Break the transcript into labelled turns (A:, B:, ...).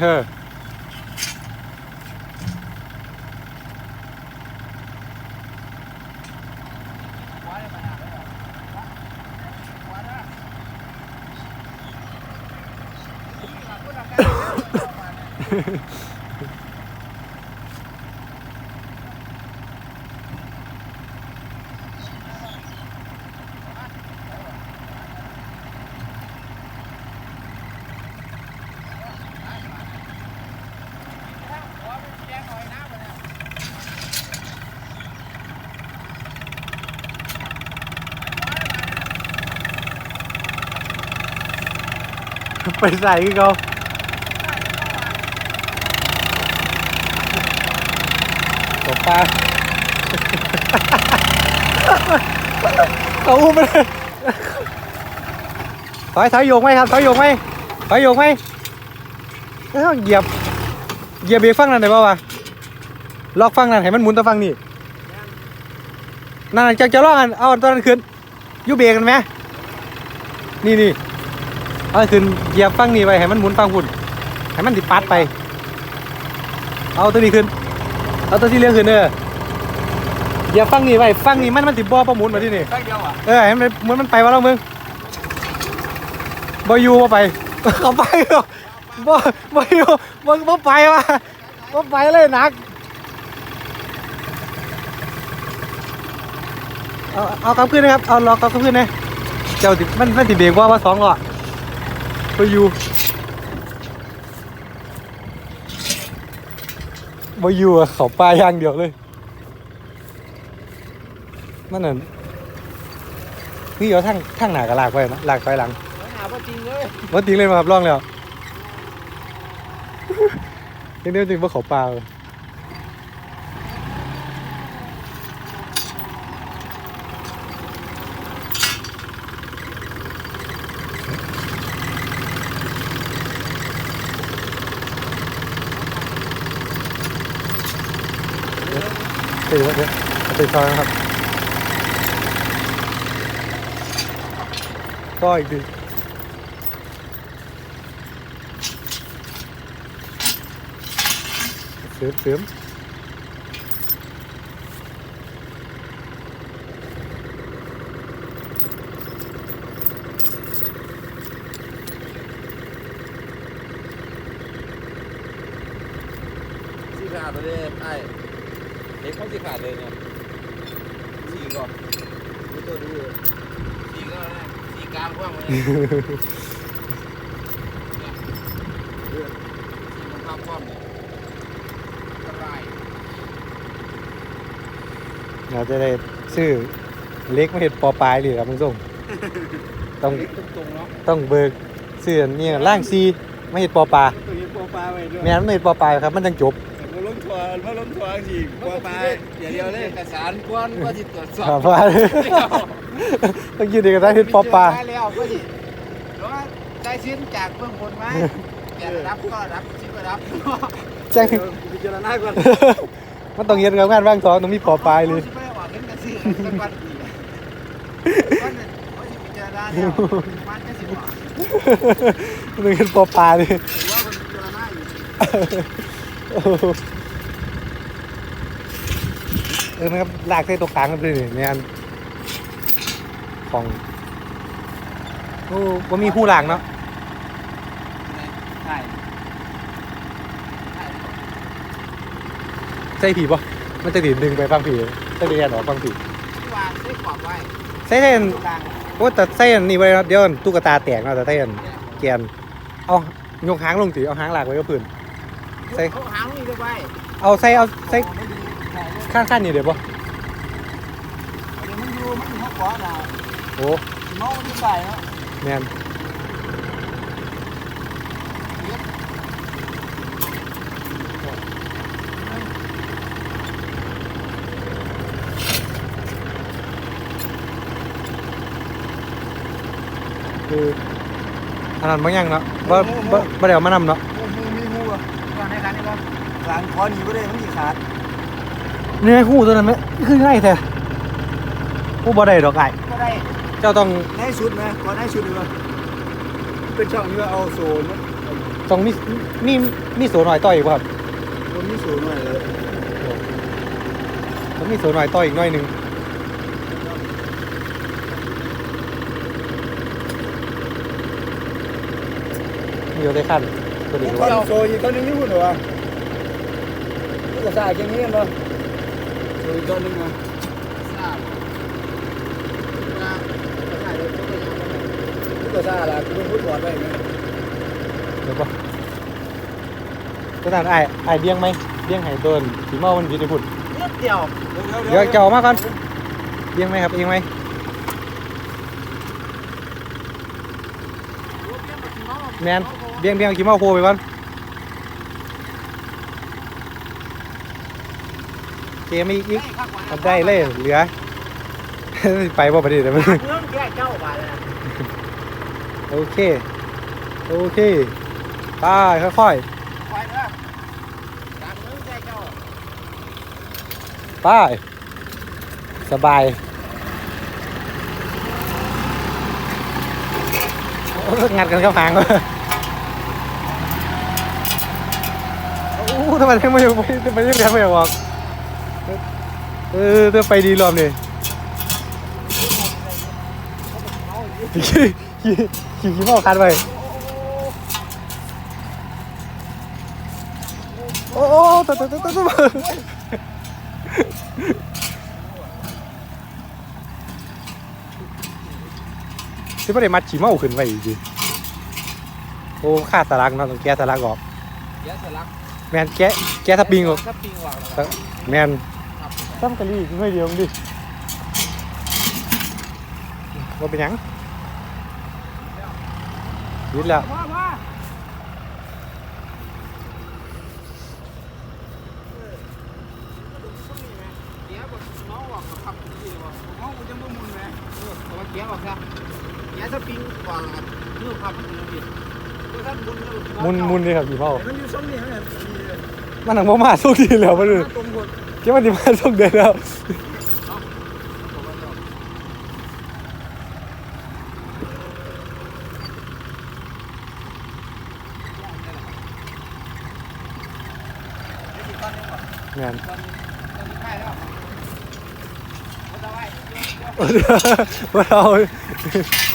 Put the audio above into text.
A: เออ ไปใส่กันเขาตบปลาเขาอุ้มไปเลยถอยถอยโยกไหมครับถอยโยกไหมถอยโยกไหมเอ้าเหยียบเหยียบเบรกฟังนั่นได้ป่าวะล็อกฟังนั่นให้มันหมุนแตะฟังนี่นั่นจะจะลอกกันเอาอันตัวนั้นขึ้นอยูเบรกกันไหมนี่นี่ เอาขึ้นเหยียบฟังนี่ไปให้มันหมุนฟังพุ่นให้มันติดปัดไป เอาตัวนี้ขึ้น เอาตัวที่เลี้ยงขึ้นเออเหยียบฟังนี่ไปฟังนี่มันมันติดบ่อประหมุนมาที่นี่
B: ตั้งเดียวอะ
A: เออให้มันเหมือนมันไปว่าเรามึงบ่อยู่บ่ไปเขาไปเหรอบ่บ่อยู่บ่บ่ไปว่ะบ่ไปเลยหนักเอาเอากลับขึ้นนะครับ เอาล็อกกลับขึ้นนะเจ้าติมันมันติดเบรกว่าว่าสองล้อบ่ อยู่บ่อยู่อะเขาปลาอย่างเดียวเลยมันนั่นนี่เอาทั้งทั้งหน้ากับลากไปนะลากไปหลัง
B: หาว่าจริงเลย
A: ว่าจริงเลยมาครับร่องแล้วจริงเดียวจริงว่าเขาปลาเลย เดี๋ยวเดี๋ยวเอาไปซอยนะครับ ก็อีกทีเสริมเสริม
B: สีขาดไปเลยไอ้ เด็กเขาสีขาดเลยเนี่ยสีก่อนดูตัวดูสีก็นะสีกลางกว้างเลยสีมันภาพกว้างเนี่ยสบาย
A: เราจะได้ซื้อเล็กมาเห็ดปอปลายเลยครับมึงส่งต้อง
B: เล็กตรงๆเนาะ
A: ต้องเบิกซื้ออันนี่ล่างซีมาเห็ดปอปลา
B: ตัวนี้ปอปลาไปด้วย
A: แม่นมันเห็ดปอปลาครับมันจังจบ
B: มาล้มทัวมาล้มทัวร์สิปอปลาอย่าเดียวเลยเอกสารกวนก็จะตรวจสอ
A: บ
B: บ
A: ว่าต้องยืนเอกสารเห็ดปอปลา
B: ได้แล้วก็สิหรือว่ได้ชิ้นจากเบื้องบนไหมอยากรับก็รับชิ้นก็รับ
A: จัง
B: พิจารณาก่อน
A: มันต้องเห็นกับงานว่างสองต้องมีปอปลายเลย
B: ไม่ได้บอกเห็นกันสิกันวันอีกวันนึงเขาสิพิจารณาแล้วมันก็สิบอก
A: ต้องเห็นปอปลาเลย
B: ว่ามันพิจารณาอยู่
A: อ้โหเออนะครับลากเส้นตัวกลางกันเลยนี่งานของโอ้ว่ามีคู่หลังเนาะ
B: ใช่ใช่
A: ใช่ผีปะมันจะดีดดึงไปฟังผีจะดีแอนออกฟังผี
B: ที่วางได้กรอบไว้
A: ใช่เส้น
B: ตรงกลาง
A: โอ้แต่ใส่อันนี่ไว้นะเดี๋ยวตุ๊กตาแตกเนาะแต่ใส่อันแกนเอายกหางลงสิเอาหางหลากไว้กับพื้นใส่
B: เขาหางนี่ด้วยไป
A: เอาใส่เอาใส่
B: ไม่ดีใช่เลย
A: ข้างๆนี่เดี๋ยวปะ
B: เดี๋ยวมันอยู่มันอยู่ข้างขวาน่ะ
A: โอ้
B: มองมันอยู่ใส่เนาะ
A: แมนคืออันนั้นบางอย่างเนาะว่าว่าว่าเดี๋ยวมานำเนาะ
B: มีมีงูอะก่อนให้กันนี่ก่อนหลังคอหนีไปเลยมันหนีขาด
A: เนื้อคู่ตัวนั้นไหมคือง่ายแท้ผู้บ่ได้ดอกไก่
B: ก็ได้
A: เจ้าต้อง
B: ได้ชุดไหมก่อนได้ชุดดีกว่าเป็นช่องที่ว่าเอาโซน
A: เตรงนี้นี่นี่โซนหน่อยต่อยอีกบ่ครับ
C: ตรงนี้สูงหน่อยเลย
A: ตรงนี้โซนหน่อยต่อยอีกหน่อยหนึงมีอยู่ในขั้นตัวนี้
C: ตอนโซอีกตอนนึงนี่พูดเหรอวะนี่ก็สายแค่นี้กันเนาะ โซอีกตอนนึงนะ
B: ทราบว่าถ่ายรถก็ไปยังไง
C: นี่ก็สายละคุณพูดก่อนไปไหม
A: เดี๋ยวปะก็นั่นไอ้ไอ้เบี้ยงไหมเบี้ยงไห้โดนสีเมามันดีในพุ่น
B: นิดเดียว
A: เดี๋ยวจะออกมาก่อนเบี้ยงไหมครับเบี้ยงไหมแมนเบี้ยงเบี้ยงขี้เมาโพไปก่อน กมอีกอีกทำได้เลยเหลือ ไปบ่ประเดี๋ยวมัน
B: เรื่องแก่เจ้าไปเลย
A: โอเค โอเคไปค่อย
B: ไปเด้อจากเรื่องแก่เจ้า
A: ๆไปสบายโอ้งัดกันเข้าหางวะโอ้ทำไมถึงไม่ยังไม่ทำไมยังเรียนไม่ออก เออจะไปดีรอบนี่ขี่ขี่ขี่ขี่เมาคันไปโอ้โอ้ตัวตัวตัวตัวที่ไม่ได้มัดขี่เมาขึ้นไปอีกดิโอ้ขาดสลักเนาะต้องแก้สลักออก
B: เดี๋ยวจะรัก
A: แมนแก้แก้ทับปิงออก
B: แม
A: น ซ้ำกะลีหน่อยเดียวดิว่าเป็นหยังยึดแล้ว
B: มามาเดี๋ยวบอกน้องบอกขับดีว่าน้องกูจะมุ่งมุนไหมเออแต่ว่าเกียร์บอกซะเกียร์ถ้าปิงวางแล้วเรื่องขับมันถึงผิดก็ท่านมุนแล้ว
A: มุนมุนเลยครับพี่เผา
C: มันอยู่ช่องนี้ฮะ
A: มันหนังบ่มาสุกทีแล้วมันเลย
C: ตรงหมด
A: เจ้ามันจ